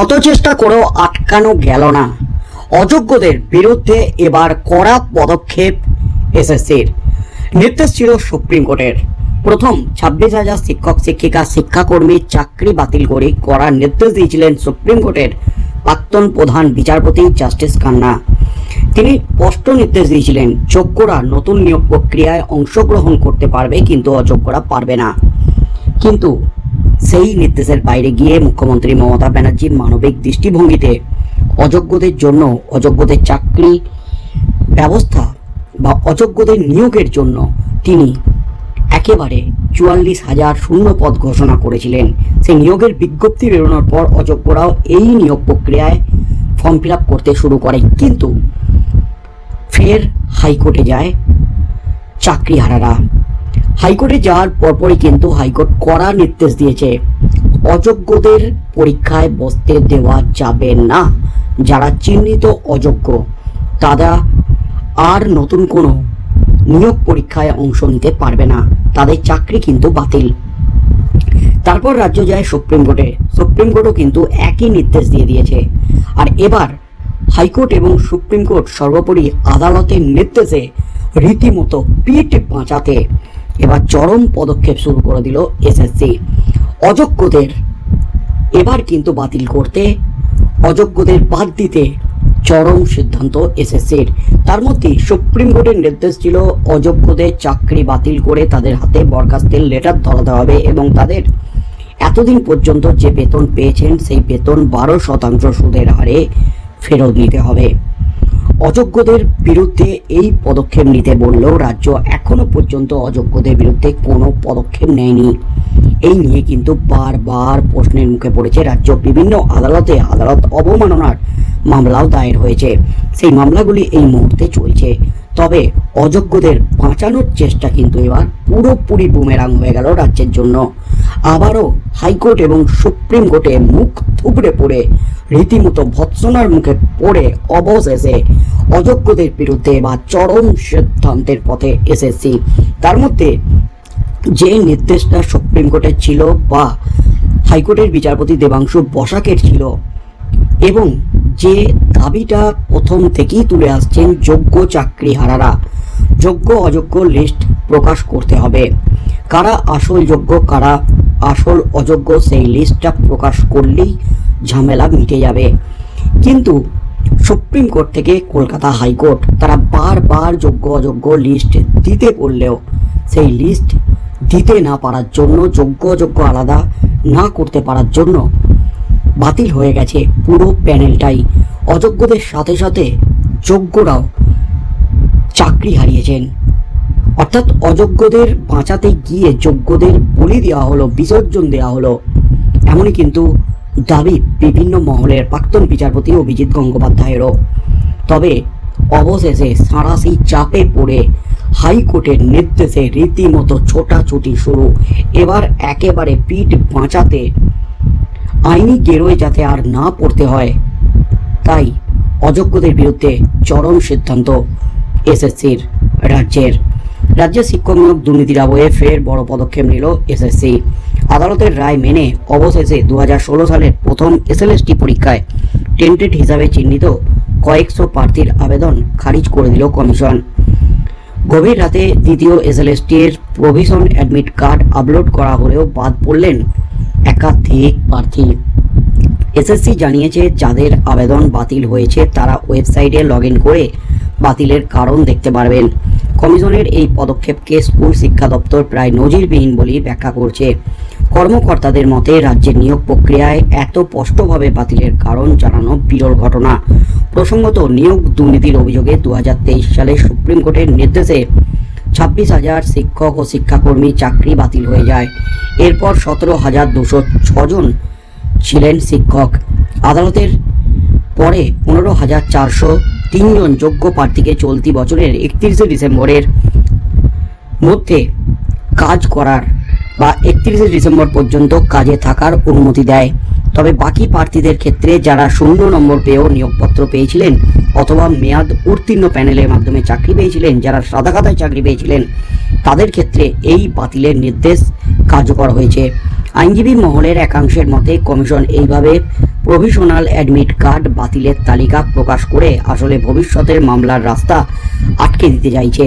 শত চেষ্টা করেও আটকানো গেল না। অযোগ্যদের বিরুদ্ধে এবার কড়া পদক্ষেপ এসএসসির। নির্দেশ ছিল সুপ্রিম কোর্টের। প্রথম ছাব্বিশ হাজার শিক্ষক, শিক্ষিকা, শিক্ষাকর্মী চাকরি বাতিল করে কড়া নির্দেশ দিয়েছিলেন সুপ্রিম কোর্টের প্রাক্তন প্রধান বিচারপতি জাস্টিস খান্না। তিনি স্পষ্ট নির্দেশ দিয়েছিলেন, যোগ্যরা নতুন নিয়োগ প্রক্রিয়ায় অংশগ্রহণ করতে পারবে কিন্তু অযোগ্যরা পারবে না। কিন্তু সেই নির্দেশের বাইরে গিয়ে মুখ্যমন্ত্রী মমতা ব্যানার্জির মানবিক দৃষ্টিভঙ্গিতে অযোগ্যদের জন্য, অযোগ্যদের চাকরি ব্যবস্থা বা অযোগ্যদের নিয়োগের জন্য তিনি একেবারে চুয়াল্লিশ হাজার শূন্য পদ ঘোষণা করেছিলেন। সেই নিয়োগের বিজ্ঞপ্তি বেরোনোর পর অযোগ্যরাও এই নিয়োগ প্রক্রিয়ায় ফর্ম ফিল করতে শুরু করে কিন্তু ফের হাইকোর্টে যায় চাকরিহারারা। হাইকোর্টে যাওয়ার পরপরই কিন্তু হাইকোর্ট কড়া নির্দেশ দিয়েছে। অযোগ্যদের পরীক্ষায় বসতে দেওয়া যাবে না। যারা চিহ্নিত অযোগ্য, তারা আর নতুন কোনো নিয়োগ পরীক্ষায় অংশ নিতে পারবে না। তাদের চাকরি কিন্তু বাতিল। তারপর রাজ্য যায় সুপ্রিম কোর্টে। সুপ্রিম কোর্টও কিন্তু একই নির্দেশ দিয়ে দিয়েছে। আর এবার হাইকোর্ট এবং সুপ্রিম কোর্ট সর্বোপরি আদালতের নির্দেশে রীতিমতো পিঠ বাঁচাতে এবার চরম পদক্ষেপ শুরু করে দিল এসএসসি। অযোগ্যদের এবার কিন্তু বাতিল করতে, অযোগ্যদের বাদ দিতে চরম সিদ্ধান্ত এসএসসির। তার মধ্যে সুপ্রিম কোর্টের নির্দেশ ছিল, অযোগ্যদের চাকরি বাতিল করে তাদের হাতে বরখাস্তের লেটার ধরাতে হবে এবং তাদের এতদিন পর্যন্ত যে বেতন পেয়েছেন, সেই বেতন বারো শতাংশ সুদের হারে ফেরত নিতে হবে। অযোগ্যদের বিরুদ্ধে এই পদক্ষেপ নিতে বললেও রাজ্য এখনও পর্যন্ত অযোগ্যদের বিরুদ্ধে কোনো পদক্ষেপ নেয়নি। এই নিয়ে কিন্তু বারবার প্রশ্নের মুখে পড়েছে রাজ্য। বিভিন্ন আদালতে আদালত অবমাননার মামলাও দায়ের হয়েছে। সেই মামলাগুলি এই মুহূর্তে চলছে। তবে অযোগ্যদের বাঁচানোর চেষ্টা কিন্তু এবার পুরোপুরি বুমেরাং হয়ে গেল রাজ্যের জন্য। আবারও হাইকোর্ট এবং সুপ্রিম কোর্টে মুখ থুবড়ে পড়ে রীতিমতো ভৎসনার মুখে পড়ে অবশেষে অযোগ্যদের বিরুদ্ধে বা চরম সিদ্ধান্তের পথে এসেছি। তার মধ্যে যে নির্দেশটা সুপ্রিম কোর্টের ছিল বা হাইকোর্টের বিচারপতি দেবাংশু বসাকের ছিল এবং যে দাবিটা প্রথম থেকেই তুলে আসছেন যোগ্য চাকরিহারারা যোগ্য অযোগ্য লিস্ট প্রকাশ করতে হবে। কারা আসল যোগ্য, কারা আসল অযোগ্য সেই লিস্টটা প্রকাশ করলেই ঝামেলা মিটে যাবে। কিন্তু সুপ্রিম কোর্ট থেকে কলকাতা হাইকোর্ট তারা বারবার যোগ্য, অযোগ্য লিস্ট দিতে বললেও সেই লিস্ট দিতে না পারার জন্য, যোগ্য, অযোগ্য আলাদা না করতে পারার জন্য বাতিল হয়ে গেছে পুরো প্যানেলটাই। অযোগ্যদের সাথে সাথে যোগ্যরাও চাকরি হারিয়েছেন। অর্থাৎ অযোগ্যদের বাঁচাতে গিয়ে যোগ্যদের বলি দেওয়া হলো, বিসর্জন দেওয়া হলো। এমনই কিন্তু দাবি বিভিন্ন মহলের প্রাক্তন বিচারপতি অভিজিৎ গঙ্গোপাধ্যায়েরও। তবে অবশেষে সাঁড়াশি চাপে পড়ে হাইকোর্টের নির্দেশে রীতিমতো ছোটাছুটি শুরু। এবার একেবারে পিঠ বাঁচাতে আইনি গেরোয় যাতে আর না পড়তে হয়, তাই অযোগ্যদের বিরুদ্ধে চরম সিদ্ধান্ত এসএসসির রাজ্যের রাজ্যের শিক্ষক নিয়োগ দুর্নীতির আবহে ফের বড় পদক্ষেপ নিল এসএসসি। আদালতের রায় মেনে অবশেষে দু হাজার ষোলো সালের প্রথম এসএলএসটি পরীক্ষায় টেন্টেড হিসাবে চিহ্নিত কয়েকশো প্রার্থীর আবেদন খারিজ করে দিল কমিশন। গভীর রাতে দ্বিতীয় এসএলএসটি এর প্রভিশন অ্যাডমিট কার্ড আপলোড করা হলেও বাদ পড়লেন একাধিক প্রার্থী। এসএসসি জানিয়েছে যাদের আবেদন বাতিল হয়েছে তারা ওয়েবসাইটে লগ করে বাতিলের কারণ দেখতে পারবেন। কমিশনের এই পদক্ষেপকে স্কুল শিক্ষা দপ্তর প্রায় নজিরবিহীন বলেই ব্যাখ্যা করছে। কর্মকর্তাদের মতে, রাজ্যের নিয়োগ প্রক্রিয়ায় এত স্পষ্টভাবে বাতিলের কারণ জানানো বিরল ঘটনা। প্রসঙ্গত, নিয়োগ দুর্নীতির অভিযোগে দু হাজার তেইশ সালে সুপ্রিম কোর্টের নির্দেশে ছাব্বিশ হাজার শিক্ষক ও শিক্ষাকর্মী চাকরি বাতিল হয়ে যায়। এরপর সতেরো হাজার দুশো ছজন ছিলেন শিক্ষক। আদালতের পরে পনেরো হাজার চারশো তিনজন যোগ্য প্রার্থীকে চলতি বছরের একত্রিশে ডিসেম্বরের মধ্যে কাজ করার বা একত্রিশে ডিসেম্বর পর্যন্ত কাজে থাকার অনুমতি দেয়। তবে বাকি প্রার্থীদের ক্ষেত্রে যারা শূন্য নম্বর পেয়েও নিয়োগপত্র পেয়েছিলেন অথবা মেয়াদ উত্তীর্ণ প্যানেলের মাধ্যমে চাকরি পেয়েছিলেন, যারা সাদা খাতায় চাকরি পেয়েছিলেন, তাদের ক্ষেত্রে এই বাতিলের নির্দেশ কার্যকর হয়েছে। আইনজীবী মহলের একাংশের মতে, কমিশন এইভাবে প্রভিশনাল অ্যাডমিট কার্ড বাতিলের তালিকা প্রকাশ করে আসলে ভবিষ্যতের মামলার রাস্তা আটকে দিতে চাইছে।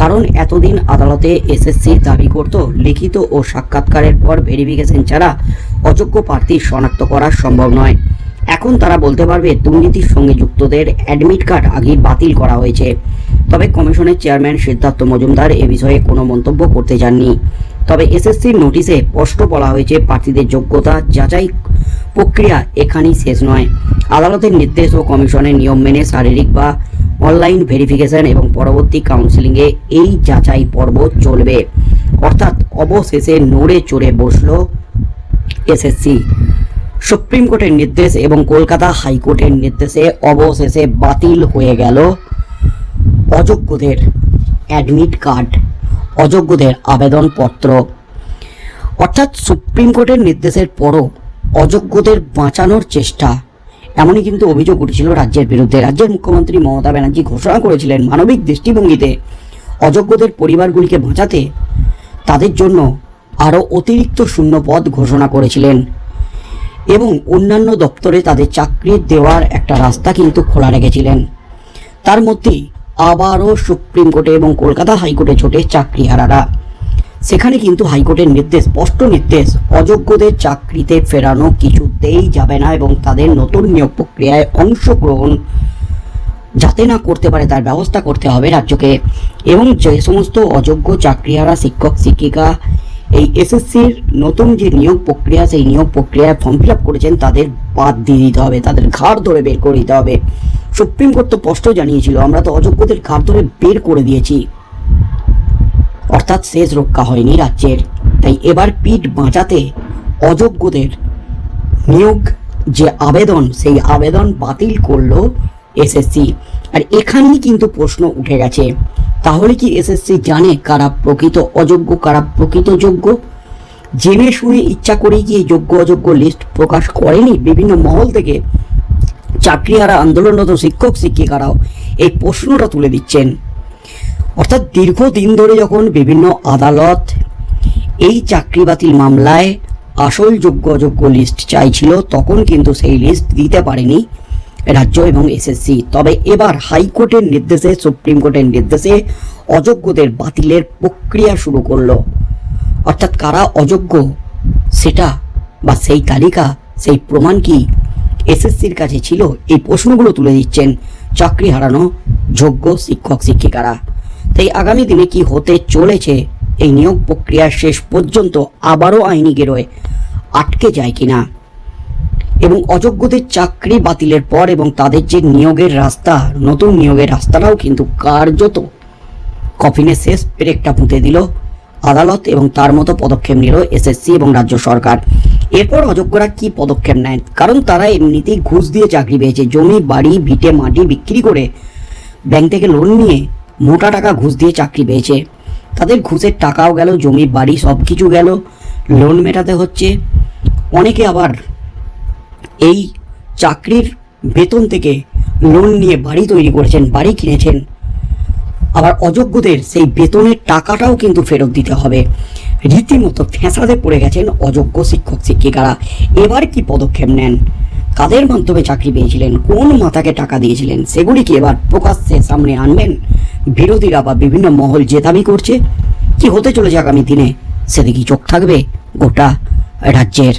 কারণ এতদিন আদালতে এসএসসি দাবি করত, লিখিত ও সাক্ষাৎকারের পর ভেরিফিকেশন ছাড়া অযোগ্য প্রার্থী শনাক্ত করা সম্ভব নয়। এখন তারা বলতে পারবে, দুর্নীতির সঙ্গে যুক্তদের অ্যাডমিট কার্ড আগেই বাতিল করা হয়েছে। তবে কমিশনের চেয়ারম্যান সিদ্ধার্থ মজুমদার এ বিষয়ে কোনো মন্তব্য করতে চাননি। তবে এসএসসির নোটিশে স্পষ্ট বলা হয়েছে, প্রার্থীদের যোগ্যতা যাচাই প্রক্রিয়া এখানেই শেষ নয়। আদালতের নির্দেশ ও কমিশনের নিয়ম মেনে শারীরিক বা অনলাইন ভেরিফিকেশন এবং পরবর্তী কাউন্সিলিংয়ে এই যাচাই পর্ব চলবে। অর্থাৎ অবশেষে নড়ে চড়ে বসল এসএসসি। সুপ্রিম কোর্টের নির্দেশ এবং কলকাতা হাইকোর্টের নির্দেশে অবশেষে বাতিল হয়ে গেল অযোগ্যদের অ্যাডমিট কার্ড, অযোগ্যদের আবেদনপত্র। অর্থাৎ সুপ্রিম কোর্টের নির্দেশের পরও অযোগ্যদের বাঁচানোর চেষ্টা। এমনই কিন্তু অভিযোগ উঠেছিল রাজ্যের বিরুদ্ধে। রাজ্যের মুখ্যমন্ত্রী মমতা ব্যানার্জি ঘোষণা করেছিলেন মানবিক দৃষ্টিভঙ্গিতে অযোগ্যদের পরিবারগুলিকে বাঁচাতে। তাদের জন্য আরও অতিরিক্ত শূন্য পদ ঘোষণা করেছিলেন। এবং অন্যান্য দপ্তরে তাদের চাকরি দেওয়ার একটা রাস্তা কিন্তু খোলা রেখেছিলেন। তার মধ্যেই আবারও সুপ্রিম কোর্টে এবং কলকাতা হাইকোর্টে ছোটে চাকরিহারারা সেখানে কিন্তু হাইকোর্টের নির্দেশ, স্পষ্ট নির্দেশ, অযোগ্যদের চাকরিতে ফেরানো কিছুতেই যাবে না এবং তাদের নতুন নিয়োগ প্রক্রিয়ায় অংশগ্রহণ যাতে না করতে পারে তার ব্যবস্থা করতে হবে রাজ্যকে। এবং যে সমস্ত অযোগ্য চাকরিহারা শিক্ষক, শিক্ষিকা এই এসএসসির নতুন যে নিয়োগ প্রক্রিয়া, সেই নিয়োগ প্রক্রিয়ায় ফর্ম ফিল করেছেন, তাদের বাদ দিয়ে দিতে হবে, তাদের ঘাড় ধরে বের করে দিতে হবে। সুপ্রিম কোর্ট তো স্পষ্ট জানিয়েছিল, আমরা তো অযোগ্যদের ঘাড় ধরে বের করে দিয়েছি। অর্থাৎ শেষ রক্ষা হয়নি রাজ্যের। তাই এবার পিঠ বাঁচাতে অযোগ্যদের নিয়োগ যে আবেদন, সেই আবেদন বাতিল করল এসএসসি। আর এখানেই কিন্তু প্রশ্ন উঠে গেছে, তাহলে কি এসএসসি জানে কারা প্রকৃত অযোগ্য, কারা প্রকৃত যোগ্য? জেনে শুনে ইচ্ছা করে কি এই যোগ্য অযোগ্য লিস্ট প্রকাশ করেনি? বিভিন্ন মহল থেকে চাকরিহারা আন্দোলনরত শিক্ষক, শিক্ষিকারাও এই প্রশ্নটা তুলে দিচ্ছেন। অর্থাৎ দীর্ঘদিন ধরে যখন বিভিন্ন আদালত এই চাকরি বাতিল মামলায় আসল যোগ্য অযোগ্য লিস্ট চাইছিল, তখন কিন্তু সেই লিস্ট দিতে পারেনি রাজ্য এবং এসএসসি তবে এবার হাইকোর্টের নির্দেশে, সুপ্রিম কোর্টের নির্দেশে অযোগ্যদের বাতিলের প্রক্রিয়া শুরু করল। অর্থাৎ কারা অযোগ্য সেটা বা সেই তালিকা, সেই প্রমাণ কি এসএসসির কাছে ছিল? এই প্রশ্নগুলো তুলে দিচ্ছেন চাকরি হারানো যোগ্য শিক্ষক শিক্ষিকারা তাই আগামী দিনে কি হতে চলেছে, এই নিয়োগ প্রক্রিয়া শেষ পর্যন্ত আবারও আইনি গেরোয় আটকে যায় কিনা? এবং অযোগ্যদের চাকরি বাতিলের পর এবং তাদের যে নিয়োগের রাস্তা, নতুন নিয়োগের রাস্তাটাও কিন্তু কার্যত কফিনে শেষ পেরেকটা পুঁতে দিল আদালত এবং তার মতো পদক্ষেপ নিল এসএসসি এবং রাজ্য সরকার। এরপর অযোগ্যরা কি পদক্ষেপ নেয়? কারণ তারা এমনিতেই ঘুষ দিয়ে চাকরি পেয়েছে। জমি, বাড়ি, ভিটে, মাটি বিক্রি করে ব্যাংক থেকে লোন নিয়ে মোটা টাকা ঘুষ দিয়ে চাকরি পেয়েছে। তাদের ঘুষের টাকাও গেল, জমি, বাড়ি সব কিছু গেল। লোন মেটাতে হচ্ছে। অনেকে আবার এই চাকরির বেতন থেকে লোন নিয়ে বাড়ি তৈরি করেছেন, বাড়ি কিনেছেন। আবার অযোগ্যদের সেই বেতনের টাকাটাও কিন্তু ফেরত দিতে হবে। রীতিমতো ফ্যাঁসাতে পড়ে গেছেন অযোগ্য শিক্ষক শিক্ষিকারা এবার কি পদক্ষেপ নেন? কাদের মাধ্যমে চাকরি পেয়েছিলেন? কোন মাথাকে টাকা দিয়েছিলেন? সেগুলিকে এবার প্রকাশ্যে সামনে আনবেন? বিরোধীরা বা বিভিন্ন মহল যে দাবি করছে? কি হতে চলেছে আগামী দিনে? সেদিকে চোখ থাকবে গোটা রাজ্যের